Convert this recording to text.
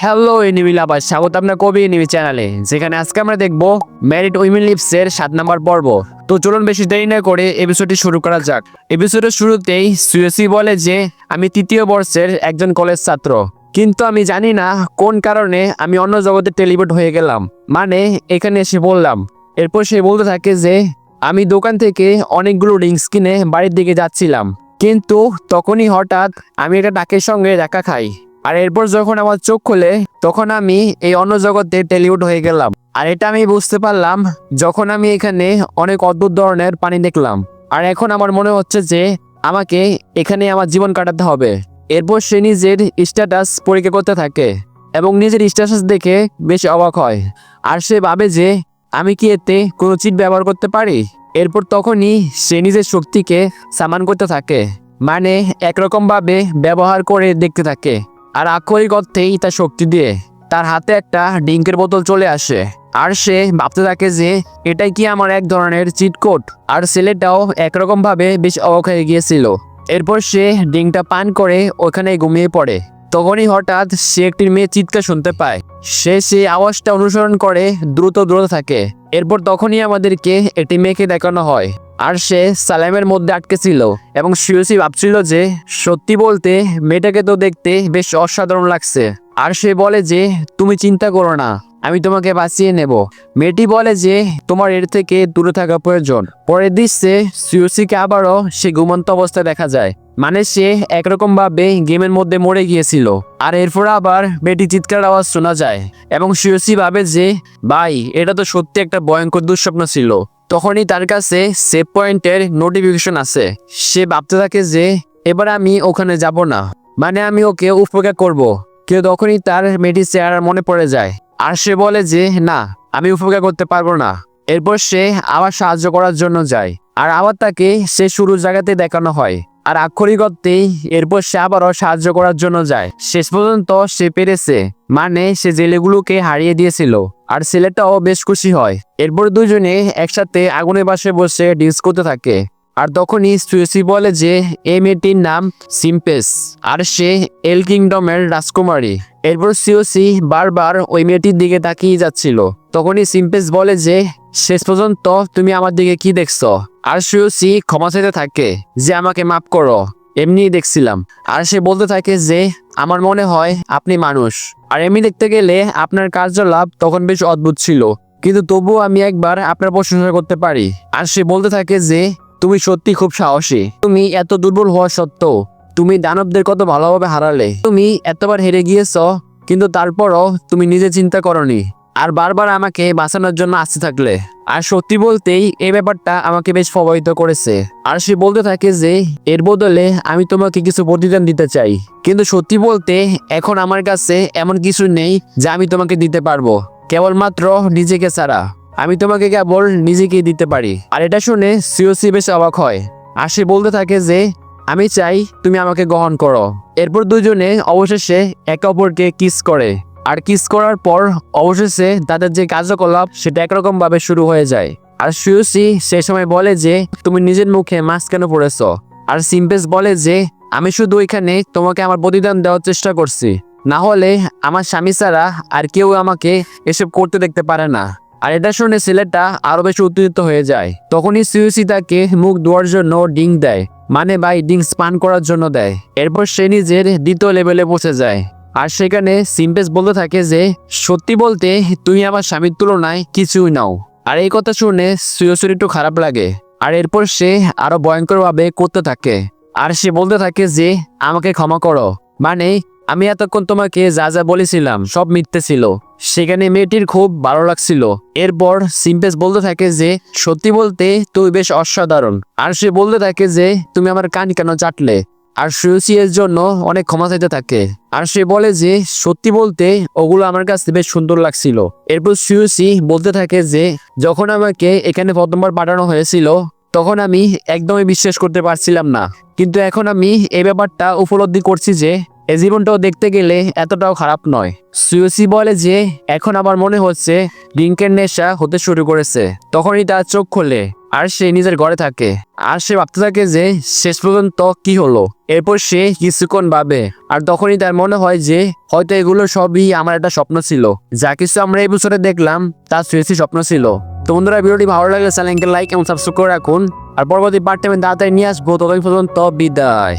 Hello enemy লাভার স্বাগত আপনার কবি এনিমি চ্যানেলে যেখানে আজকে আমরা দেখব ম্যারিড উইমেন লিপসের সাত নম্বর পর্ব। তো চলুন বেশি দেরি না করে এপিসোডটি শুরু করা যাক। এপিসোডের শুরুতেই সুয়েসি বলে যে, আমি তৃতীয় বর্ষের একজন কলেজ ছাত্র। কিন্তু আমি জানি না কোন কারণে আমি অন্য জগতে টেলিপোর্ট হয়ে গেলাম। মানে এখানে এসে বললাম। এরপর সে বলতে থাকে যে, আমি দোকান থেকে অনেকগুলো রিংস কিনে বাড়ির দিকে যাচ্ছিলাম। কিন্তু তখনই হঠাৎ আমি একটা ডাকের সঙ্গে দেখা খাই। আর এরপর যখন আমার চোখ খোলে, তখন আমি এই অন্য জগতে টেলিউড হয়ে গেলাম। আর এটা আমি বুঝতে পারলাম যখন আমি এখানে অনেক অদ্ভুত ধরনের পানি দেখলাম। আর এখন আমার মনে হচ্ছে যে আমাকে এখানে আমার জীবন কাটাতে হবে। এরপর সে নিজের স্ট্যাটাস পরীক্ষা করতে থাকে এবং নিজের স্ট্যাটাস দেখে বেশ অবাক হয়। আর সে ভাবে যে আমি কি এতে কোনো চিট ব্যবহার করতে পারি? এরপর তখনই সে নিজের শক্তিকে সামান করতে থাকে। মানে একরকমভাবে ব্যবহার করে দেখতে থাকে। আর আক্ষরিক অর্থেই তার শক্তি দিয়ে তার হাতে একটা ডিঙ্কের বোতল চলে আসে। আর সে ভাবতে থাকে যে, এটাই কি আমার এক ধরনের চিটকোট আর ছেলেটাও একরকমভাবে বেশ অবাক হয়ে গিয়েছিল। এরপর সে ডিঙ্কটা পান করে ওখানে ঘুমিয়ে পড়ে। তখনই হঠাৎ সে একটি মেয়ে চিৎকার শুনতে পায়। সে সেই আওয়াজটা অনুসরণ করে, দ্রুত দ্রুত থাকে। এরপর তখনই আমাদেরকে একটি মেয়েকে দেখানো হয়। আর সে সালামের মধ্যে আটকে ছিল এবং শিওসি ভাবছিল যে, সত্যি বলতে মেয়েটাকে তো দেখতে বেশ অসাধারণ লাগছে। আর সে বলে যে, তুমি চিন্তা করো না। আমি তোমাকে বাঁচিয়ে নেব। মেয়েটি বলে যে, তোমার এর থেকে দূরে থাকা প্রয়োজন। পরের দৃশ্যে সিওসিকে আবারও সে ঘুমন্ত অবস্থায় দেখা যায়। মানে সে একরকম ভাবে গেমের মধ্যে মরে গিয়েছিল। আর এরপর আবার মেয়েটি চিৎকার আওয়াজ শোনা যায় এবং সিওসি ভাবে যে, ভাই, এটা তো সত্যি একটা ভয়ঙ্কর দুঃস্বপ্ন ছিল। তখনই তার কাছে সেভ পয়েন্টের নোটিফিকেশন আছে সে ভাবতে থাকে যে, এবার আমি ওখানে যাব না। মানে আমি ওকে উপকার করব। কেউ তখনই তার মেয়েটির চেহারা মনে পড়ে যায়। আর সে বলে যে, না, আমি উপকার করতে পারব না। এরপর সে আবার সাহায্য করার জন্য যায়। আর আবার তাকে সে শুরু জায়গাতে দেখানো হয়। আর আক্ষরিক এরপর সে আবারও সাহায্য করার জন্য যায়। শেষ পর্যন্ত সে পেরেছে মানে সে জেলেগুলোকে হারিয়ে দিয়েছিল। আর ছেলেটাও বেশ খুশি হয়। এরপর দুজনে একসাথে আগুনের পাশে বসে ডিস করতে থাকে। আর তখনই সুয়েসি বলে যে এই মেয়েটির নাম সিম্পেস, আর সে এল কিংডমের রাজকুমারী। এরপর সিওসি বারবার ওই মেয়েটির দিকে তাকিয়ে যাচ্ছিল। তখনই সিম্পেস বলে যে, শেষ পর্যন্ত তুমি আমার দিকে কি দেখছ? আর সিওসি ক্ষমা চাইতে থাকে যে, আমাকে মাফ করো। এমনিই দেখছিলাম। আর সে বলতে থাকে যে, আমার মনে হয় আপনি মানুষ। আর এমনি দেখতে গেলে আপনার কার্যলাভ তখন বেশ অদ্ভুত ছিল। কিন্তু তবুও আমি একবার আপনার প্রশংসা করতে পারি। আর সে বলতে থাকে যে তুমি সত্যি খুব সাহসী। তুমি এত দুর্বল হওয়া সত্ত্বেও তুমি দানবদের কত ভালোভাবে হারালে। তুমি এতবার হেরে গিয়েছ, কিন্তু তারপরও তুমি নিজে চিন্তা করনি আর বারবার আমাকে বাঁচানোর জন্য আসতে থাকলে। আর সত্যি বলতেই এই ব্যাপারটা আমাকে বেশ প্রভাবিত করেছে। আর সে বলতে থাকে যে, এর বদলে আমি তোমাকে কিছু প্রতিদান দিতে চাই। কিন্তু সত্যি বলতে এখন আমার কাছে এমন কিছু নেই যা আমি তোমাকে দিতে পারব। কেবলমাত্র নিজেকে ছাড়া। আমি তোমাকে কেবল নিজেকেই দিতে পারি। আর এটা শুনে সিওসি বেশ অবাক হয়। আর সে বলতে থাকে যে, আমি চাই তুমি আমাকে গ্রহণ করো। এরপর দুজনে অবশেষে একে অপরকে কিস করে। আর কিস করার পর অবশেষে তাদের যে কার্যকলাপ, সেটা একরকম ভাবে শুরু হয়ে যায়। আর সুয়সি সে সময় বলে যে, তুমি নিজের মুখে মাস্ক কেন পড়েছ আর সিম্পেস বলে যে, আমি শুধু এখানে তোমাকে আমার প্রতিদান দেওয়ার চেষ্টা করছি। না হলে আমার স্বামী ছাড়া আর কেউ আমাকে এসব করতে দেখতে পারে না। আর এটা শুনে ছেলেটা আরও বেশি উত্তেজিত হয়ে যায়। তখনই সিউসি তাকে মুখ ধোয়ার জন্য ডিং দেয় মানে ভাই ডিং স্পান করার জন্য দেয়। এরপর সে নিজের দ্বিতীয় লেভেলে পৌঁছে যায়। আর সেখানে সিম্পেস বলতে থাকে যে, সত্যি বলতে তুমি আমার স্বামীর তুলনায় কিছুই নাও। আর এই কথা শুনে সুয়সুর একটু খারাপ লাগে। আর এরপর সে আরও ভয়ঙ্করভাবে করতে থাকে। আর সে বলতে থাকে যে, আমাকে ক্ষমা করো। মানে আমি এতক্ষণ তোমাকে যা যা বলেছিলাম সব মিথ্যে ছিল। সেখানে মেয়েটির খুব ভালো লাগছিল। এরপর সিম্পেস বলতে থাকে যে, সত্যি বলতে তুই বেশ অসাধারণ। আর সে বলতে থাকে যে, তুমি আমার কান কেন চাটলে? আর সুয়সি এর জন্য অনেক ক্ষমা চাইতে থাকে। আর সে বলে যে, সত্যি বলতে ওগুলো আমার কাছে বেশ সুন্দর লাগছিল। এরপর সুয়সি বলতে থাকে যে, যখন আমাকে এখানে প্রথমবার পাঠানো হয়েছিল, তখন আমি একদমই বিশ্বাস করতে পারছিলাম না। কিন্তু এখন আমি এই ব্যাপারটা উপলব্ধি করছি যে এ জীবনটাও দেখতে গেলে এতটাও খারাপ নয়। সুয়সি বলে যে, এখন আমার মনে হচ্ছে ডিঙ্কের নেশা হতে শুরু করেছে। তখনই তার চোখ খোলে, আর সে নিজের ঘরে থাকে। আর সে ভাবতে থাকে যে, শেষ পর্যন্ত কি হলো? এরপর সে কিছুক্ষণ ভাবে, আর তখনই তার মনে হয় যে, হয়তো এগুলো সবই আমার একটা স্বপ্ন ছিল। যা কিছু আমরা এই বছরে দেখলাম, তা সুয়েসি স্বপ্ন ছিল। তো বন্ধুরা, ভিডিওটি ভালো লাগলে চ্যানেলকে লাইক এবং সাবস্ক্রাইব করে রাখুন। আর পরবর্তী পার্ট টাইমে তাড়াতাড়ি নিয়ে আসব। ততদিন পর্যন্ত বিদায়।